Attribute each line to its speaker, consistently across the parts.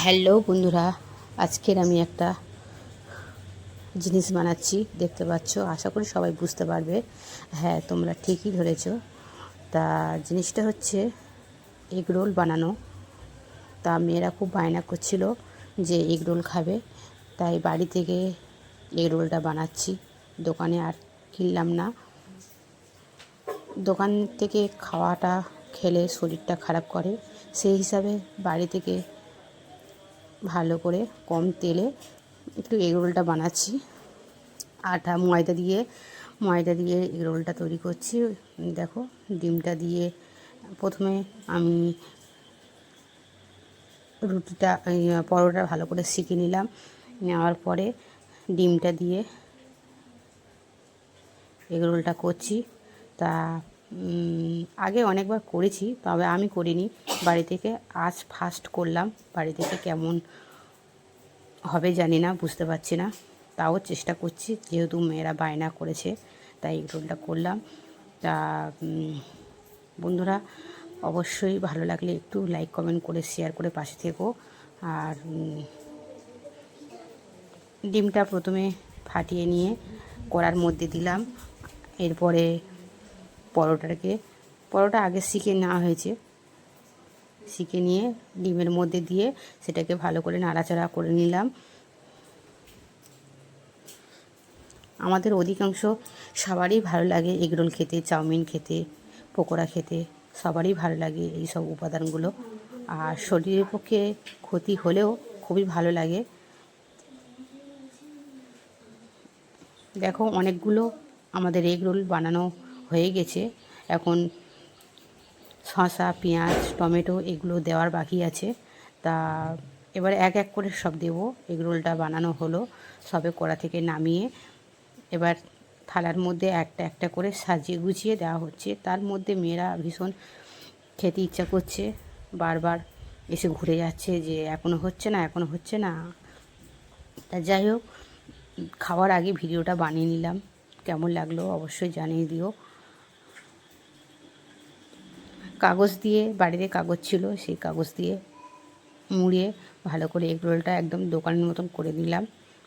Speaker 1: Hello বন্ধুরা, আজকের আমি একটা জিনিস বানাচ্ছি, দেখতে পাচ্ছ, আশা করি সবাই বুঝতে পারবে। হ্যাঁ তোমরা ঠিকই ধরেছ। তা জিনিসটা হচ্ছে এগ রোল বানানো। তা মেয়েরা খুব বায়না করছিল যে এগ রোল খাবে। তাই বাড়ি থেকে এগ রোলটা বানাচ্ছি। দোকানে আর কিনলাম না। দোকান থেকে খাওয়াটা খেলে শরীরটা খারাপ করে। সেই হিসাবে বাড়ি থেকে ভালো করে কম তেলে একটু এগ রোলটা বানাচ্ছি। আটা, ময়দা দিয়ে ময়দা দিয়ে এগ রোলটা তৈরি করছি। দেখো, ডিমটা দিয়ে প্রথমে আমি রুটিটা পরোটা ভালো করে শিখে নিলাম। নেওয়ার পরে ডিমটা দিয়ে এগ রোলটা করছি। তা আগে অনেকবার করেছি, তবে আমি করিনি। বাড়ি থেকে আজ ফার্স্ট করলাম। বাড়ি থেকে কেমন হবে জানি না, বুঝতে পারছি না। তাও চেষ্টা করছি, যেহেতু মেয়েরা বায়না করেছে, তাই এগ রোলটা করলাম। তা বন্ধুরা, অবশ্যই ভালো লাগলে একটু লাইক কমেন্ট করে শেয়ার করে পাশে থেকো। আর ডিমটা প্রথমে ফাটিয়ে নিয়ে কড়ার মধ্যে দিলাম। এরপরে পরোটাকে পরোটা আগে শিখে নেওয়া হয়েছে। শিখে নিয়ে ডিমের মধ্যে দিয়ে সেটাকে ভালো করে নাড়াচাড়া করে নিলাম। আমাদের অধিকাংশ সবারই ভালো লাগে এগরোল খেতে, চাউমিন খেতে, পকোড়া খেতে, সবারই ভালো লাগে এই সব উপাদানগুলো। আর শরীরের পক্ষে ক্ষতি হলেও খুবই ভালো লাগে। দেখো অনেকগুলো আমাদের এগ রোল বানানো হয়ে গেছে। এখন শসা, পেঁয়াজ, টমেটো এগুলো দেওয়ার বাকি আছে। তা এবারে এক এক করে সব দেবো। এগ রোলটা বানানো হলো সবে কড়া থেকে নামিয়ে। এবার থালার মধ্যে একটা একটা করে সাজিয়ে গুছিয়ে দেওয়া হচ্ছে। তার মধ্যে মেয়েরা ভীষণ খেতে ইচ্ছা করছে। বারবার এসে ঘুরে যাচ্ছে যে এখনও হচ্ছে না এখনও হচ্ছে না। তা যাই হোক, খাওয়ার আগে ভিডিওটা বানিয়ে নিলাম। কেমন লাগল অবশ্যই জানিয়ে দিও। কাগজ দিয়ে, বাড়িতে কাগজ ছিল, সেই কাগজ দিয়ে মুড়িয়ে ভালো করে এগ রোলটা একদম দোকানের মতন করে দিলাম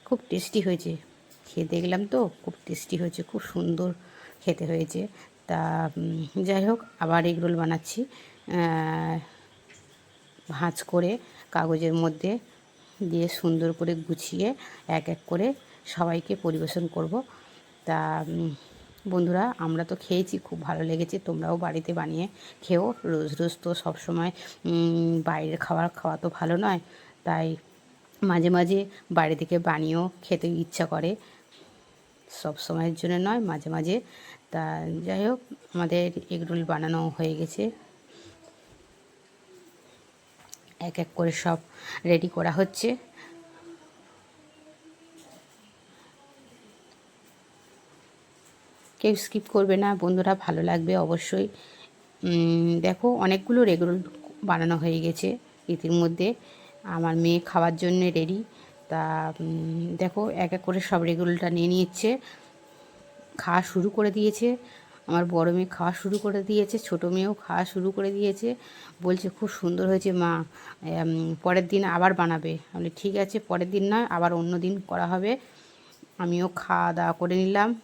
Speaker 1: খুব টেস্টি হয়েছে। খেয়ে দেখলাম তো, খুব টেস্টি হয়েছে, খুব সুন্দর খেতে হয়েছে। তা যাই হোক, আবার এগ রোল বানাচ্ছি। ভাঁজ করে কাগজের মধ্যে দিয়ে সুন্দর করে গুছিয়ে এক এক করে সবাইকে পরিবেশন করব। তা বন্ধুরা, আমরা তো খেয়েছি, খুব ভালো লেগেছে। তোমরাও বাড়িতে বানিয়ে খেও। রোজ রোজ তো সবসময় বাইরের খাবার খাওয়া তো ভালো নয়। তাই মাঝে মাঝে বাড়ি থেকে বানিয়েও খেতে ইচ্ছা করে। সব সময়ের জন্য নয়, মাঝে মাঝে। তা যাই হোক, আমাদের এগরোল বানানো হয়ে গেছে। এক এক করে সব রেডি করা হচ্ছে। কেউ স্কিপ করবে না, বন্ধুরা ভালো লাগবে অবশ্যই। দেখো অনেকগুলো রেগুলার বানানো হয়ে গেছে ইতিমধ্যে। আমার মেয়ে খাওয়ার জন্য রেডি তা দেখো এক এক করে সব রেগুলারটা নিয়ে নিচ্ছে। খাওয়া শুরু করে দিয়েছে। আমার বড় মেয়ে খাওয়া শুরু করে দিয়েছে, ছোটো মেয়েও খাওয়া শুরু করে দিয়েছে। বলছে, খুব সুন্দর হয়েছে মা। পরের দিন আবার বানাবে। আমি ঠিক আছে, পরের দিন নয়, আবার অন্য দিন করা হবে। আমিও খাওয়া দাওয়া করে নিলাম।